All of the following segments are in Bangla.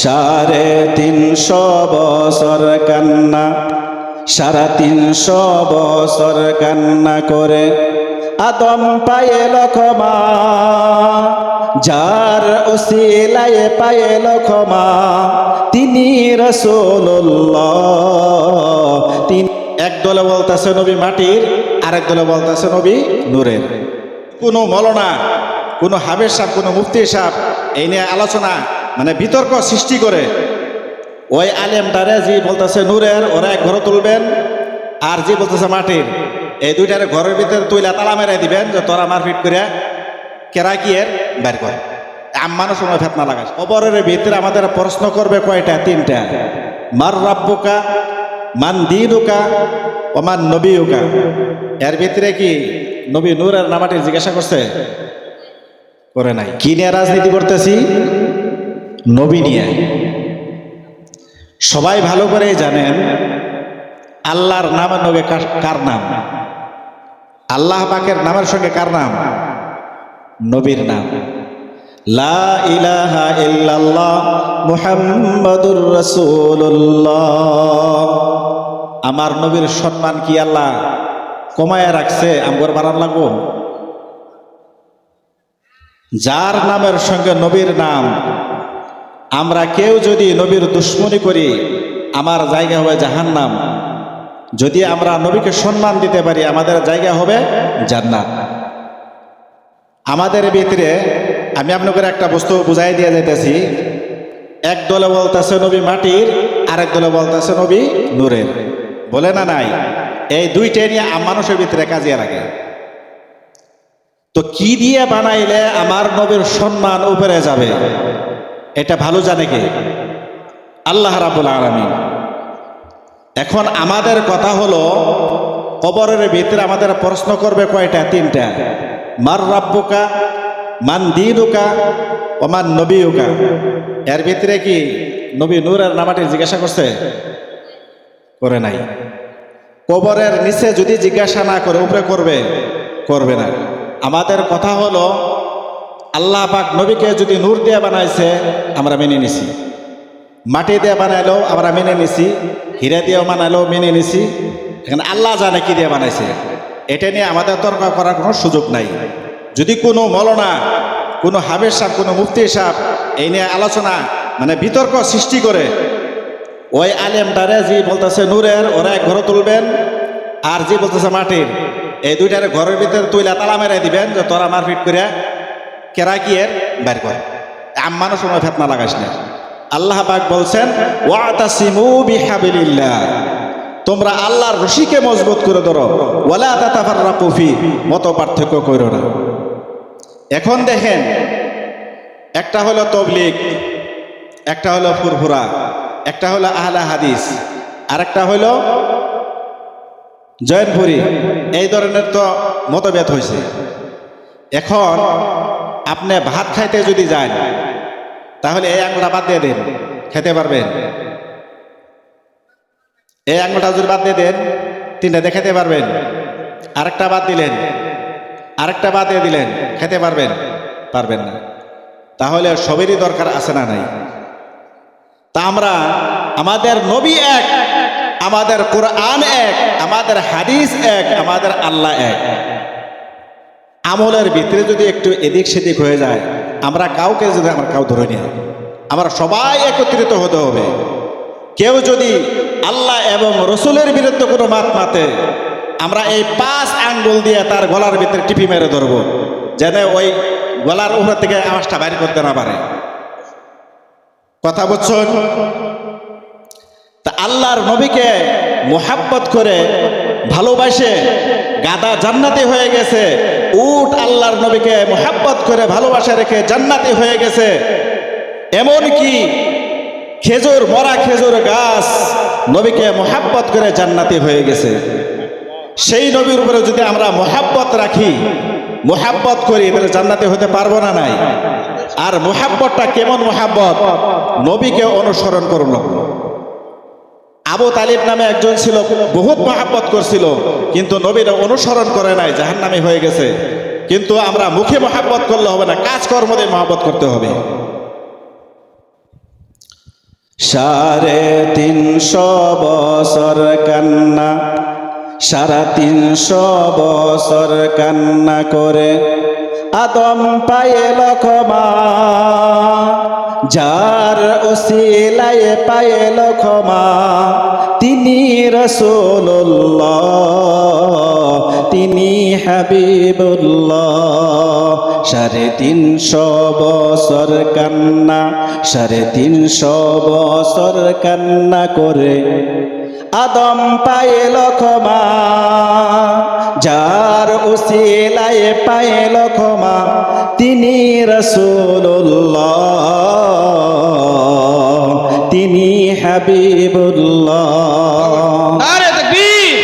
সাড়ে তিনশো বছর কান্না, সাড়ে তিনশো বছর কান্না করে আদম পায়ে লক্ষমা যার ওসিলায় পায়ে লক্ষমা তিনি রসুল্লাহ তিন এক দলে বলতেছে নবী মাটির, আরেক দলে বলতেছে নবী নূরের। কোনো মলনা, কোনো হাবের সাপ কোনো মুফতি সাপ এই নিয়ে আলোচনা মানে বিতর্ক সৃষ্টি করে। ওই আলেমটারে যে বলতেছে, নূরের, ওরা এক ঘরে তুলবেন। আর যে বলতেছে, মাটির। এই দুইটারে ঘরের ভিতরে তুইলা তালা মেরে দিবেন, যে তোরা মারপিট করে কেরা কি এর বের করে। আম্মানো সময় ফেতনা লাগাস। কবরের ভিতরে আমাদের প্রশ্ন করবে কয়টা? তিনটা। মার রাব্বুকা, মান দিনুকা মান নবীউকা? এর ভিতরে কি নবী নূর আর নামাটি জিজ্ঞাসা করছে? করে নাই। কি নিয়ে রাজনীতি করতেছি? নবী নিয়ে। সবাই ভালো করে জানেন আল্লাহর নাম আর নবী কার- নাম? আল্লাহ পাকের নামের সঙ্গে কার নাম? নবীর নাম। লা ইলাহা ইল্লাল্লাহ মুহাম্মাদুর রাসূলুল্লাহ। আমার নবীর সম্মান কি আল্লাহ কমায় রাখছে? আমগর বাড়ান লাগবো? যার নামের সঙ্গে নবীর নাম আমরা কেউ যদি নবীর দুশ্মনী করি, আমার জায়গা হবে জাহান্নাম। যদি আমরা নবীকে সম্মান দিতে পারি, আমাদের জায়গা হবে জান্নাত। আমাদের ভিতরে, আমি আপনাদের একটা বস্তু বুঝাই দিয়ে যাইতেছি। এক দলে বলতেছে নবী মাটির, আরেক দলে বলতেছে নবী নূরের। বলে না নাই? এই দুইটাই নিয়ে মানুষের ভিতরে কাজিয়া লাগে। তো কি দিয়ে বানাইলে আমার নবীর সম্মান উপরে যাবে? এটা ভালো জানে কে? আল্লাহ রাবুল আলমী এখন আমাদের কথা হলো, কবরের ভিতরে আমাদের প্রশ্ন করবে কয়টা? তিনটা। মার রাব্বুকা, মান দিনুকা, ও মান নবীউকা। এর ভিতরে কি নবী নূর আর নামাটি জিজ্ঞাসা করছে? করে নাই। কবরের নিচে যদি জিজ্ঞাসা না করে, উপরে করবে? করবে না। আমাদের কথা হলো আল্লাহ পাক নবীকে যদি নূর দিয়ে বানাইছে, আমরা মেনে নিছি। মাটি দিয়ে বানাইলেও আমরা মেনে নিছি, হীরা দিয়েও বানাইলেও মেনে নিছি। এখানে আল্লাহ জানে কি দিয়ে বানাইছে। এটা নিয়ে আমাদের তর্ক করার কোনো সুযোগ নাই। যদি কোনো মলনা, কোনো হাবের সাপ কোনো মুফতি সাপ এই নিয়ে আলোচনা মানে বিতর্ক সৃষ্টি করে, ওই আলেমটারে যে বলতেছে নূরের, ওরা এক ঘরে তুলবেন, আর যে বলতেছে মাটির, এই দুইটারে ঘরের ভিতরে তুইলা তালা মেরে দিবেন যে তোরা মারপিট করে কেরা কি এর বের করে। আম্মানো সময় ফেতনা লাগাইস না। আল্লাহ পাক বলছেন তোমরা আল্লাহর রশিকে মজবুত করে ধরো। ওয়ালা তাতাফাররাকু ফি, মত পার্থক্য করো না। এখন দেখেন, একটা হলো তবলিক একটা হলো ফুরফুরা, একটা হলো আহলা হাদিস, আরেকটা হলো জয়নপুরি এই ধরনের তো মতভেদ হয়েছে এখন আপনি ভাত খাইতে যদি যান, তাহলে এই আঙুলটা বাদ দিয়ে দেন, খেতে পারবেন। এই আঙুলটা যদি বাদ দিয়ে দেন, তিনটা দেখাতে পারবেন। আরেকটা বাদ দিলেন, আরেকটা বাদ দিয়ে দিলেন, খেতে পারবেন পারবেন না। তাহলে সবেরই দরকার আছে না নাই? তা আমরা, আমাদের নবী এক, আমাদের কোরআন এক, আমাদের হাদিস এক, আমাদের আল্লাহ এক। আমলের ভিতরে যদি একটু এদিক সেদিক হয়ে যায়, আমরা কাউকে যদি আমরা কাউ ধরে নিই আমরা সবাই একত্রিত হতে হবে। কেউ যদি আল্লাহ এবং রসুলের বিরুদ্ধে কোনো মাত মাতে, আমরা এই পাঁচ আঙ্গুল দিয়ে তার গলার ভিতরে টিপি মেরে ধরবো, যেন ওই গলার উপর থেকে আওয়াজটা বাইর করতে না পারে। কথা বলছেন তা আল্লাহর নবীকে মোহাব্বত করে ভালোবাসে, গাদা জান্নাতি হয়ে গেছে উট আল্লাহর নবীকে মোহাব্বত করে ভালোবাসা রেখে জান্নাতি হয়ে গেছে। এমন কি খেজুর, মরা খেজুর গাছ নবীকে মোহাব্বত করে জান্নাতি হয়ে গেছে। সেই নবীর উপরে যদি আমরা মোহাব্বত রাখি, মোহাব্বত করি, তাহলে জান্নাতি হতে পারব না নাই? আর মোহাব্বতটা কেমন মোহাব্বত? নবীকে অনুসরণ করুন আবু তালিব নামে একজন ছিল, বহুত মহাব্বত করছিল, কিন্তু নবীর অনুসরণ করে নাই, জাহান্নামি হয়ে গেছে। কিন্তু আমরা মুখে মহাব্বত করলে হবে না, কাজকর্ম দিয়ে মহাব্বত করতে হবে। সাড়ে তিনশো বছর কান্না সারা তিনশো বছর কান্না করে আদম পায়ে লক্ষমা যার ওসিলায় পায়ে লক্ষমা তিনি রসুল্লাহ সাড়ে তিনশো বছর কান্না, সাড়ে তিনশো বছর কান্না করে আদম পাইল ক্ষমা যার উসিলায় পাইল ক্ষমা তিনি রসুল্লাহ তিনি হাবিবুল্লাহ নারে তকবীর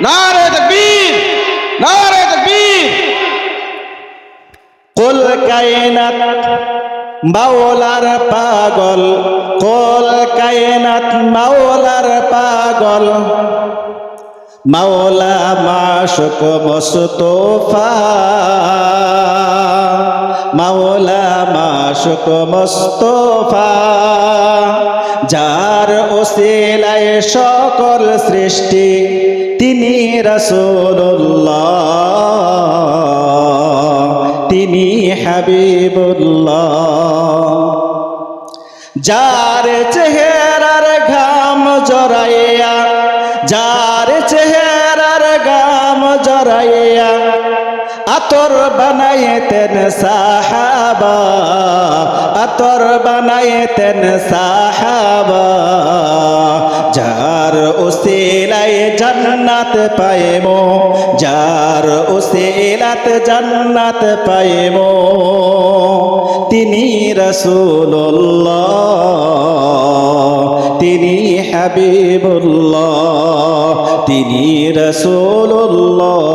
নারে তকবীর নারে তকবীর কুল কায়নাত মাওলার পাগল, কল কায়নাত মাওলার পাগল। মাওলা মাশুক মুস্তফা, মাওলা মাশুক মুস্তফা, যার ওসিলায় সকল সৃষ্টি, তিনি রসুল্লাহ তিনি হাবিবুল্লাহ। যার চেহারার ঘাম জরাইয়া যার চেহারার ঘাম জরাইয়া আতর বানাইতেন সাহাবা, আতর বানাইতেন সাহাবা। যার উসিলায় জান্নাত পাইমো যার উসিলাত জান্নাত পাইমো তিনি রসুল্লাহ তিনি হাবিবুল্লাহ, তিনি রসুল্লাহ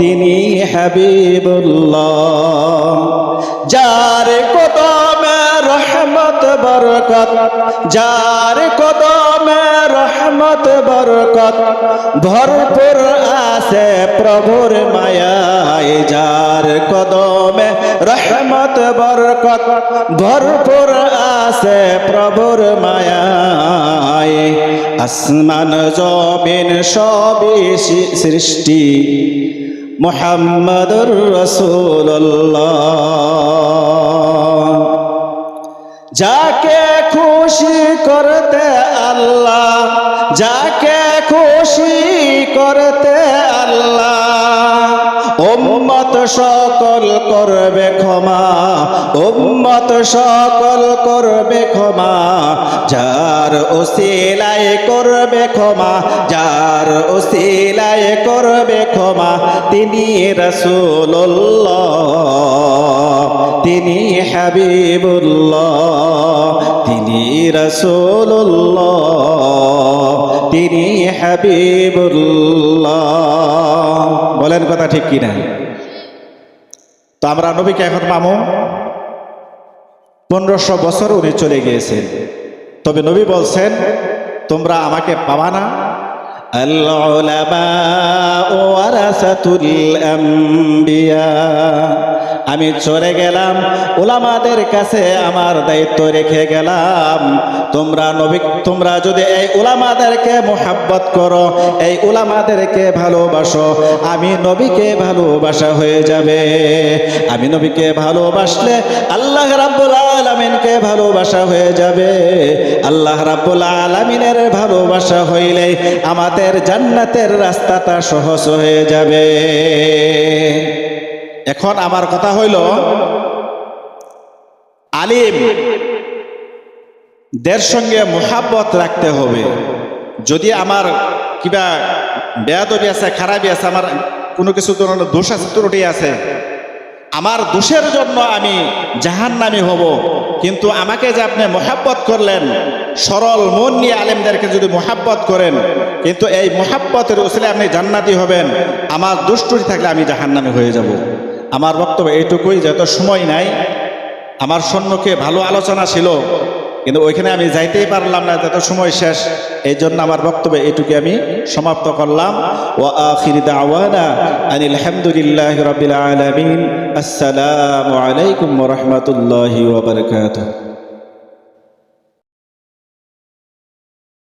তিনি হাবিবুল্লাহ। যার কদমে রহমত, বরকত, যার কদমে রহমত, বরকত, ভরপুর আছে প্রভুর মায়ায়। যার কদমে রহমত, বরকত, ভরপুর আছে প্রভুর মায়ায়। আসমান, জমিন সবই সৃষ্টি। মোহাম্মদুর রসুল্লাহ যাকে খুশি করতে আল্লাহ যাকে খুশি করতে সকল করবে ক্ষমা, উম্মত সকল করবে ক্ষমা, যার ওসিলায় করবে ক্ষমা, যার ওসিলায় করবে ক্ষমা, তিনি রসুল্লাহ তিনি হাবিবুল্লাহ, তিনি রসুল্লাহ তিনি হাবিবুল্লাহ। বলেন কথা ঠিক কিনা? তো আমরা নবীকে এখন মামু পনেরোশো বছর উনি চলে গিয়েছেন তবে নবী বলছেন তোমরা আমাকে পাবা না العلماء ورثة الأنبياء আমি চলে গেলাম। ওলামাদের কাছে আমার দায়িত্ব রেখে গেলাম। তোমরা নবী, তোমরা যদি এই ওলামাদেরকে মোহাব্বত করো, এই ওলামাদেরকে ভালোবাসো, আমি নবীকে ভালোবাসা হয়ে যাবে। আমি নবীকে ভালোবাসলে আল্লাহ রাব্বুল আলামিনকে ভালোবাসা হয়ে যাবে। আল্লাহ রাব্বুল আলামিনের ভালোবাসা হইলে আমাদের জান্নাতের রাস্তাটা সহজ হয়ে যাবে। এখন আমার কথা হইল, আলিম, দের সঙ্গে মোহাব্বত রাখতে হবে। যদি আমার কিবা বেয়াদবি আছে খারাপই আছে, আমার কোনো কিছু ধরনের দোষ আছে, ত্রুটি আছে, আমার দোষের জন্য আমি জাহান্নামি হব। কিন্তু আমাকে যে আপনি মোহাব্বত করলেন, সরল মন নিয়ে আলেমদেরকে যদি মোহাব্বত করেন, কিন্তু এই মোহাব্বতের উসলে আপনি জান্নাতি হবেন, আমার দুষ্টুটি থাকলে আমি জাহান্নামি হয়ে যাব। আমার বক্তব্য এইটুকুই যত সময় নাই। আমার সম্মুখে ভালো আলোচনা ছিল, কিন্তু ওইখানে আমি যাইতেই পারলাম না যত সময় শেষ। এই জন্য আমার বক্তব্য এইটুকু আমি সমাপ্ত করলাম। ও আখির দাওয়ানা আনিল আসসালামু আলাইকুম রহমতুল্লাহ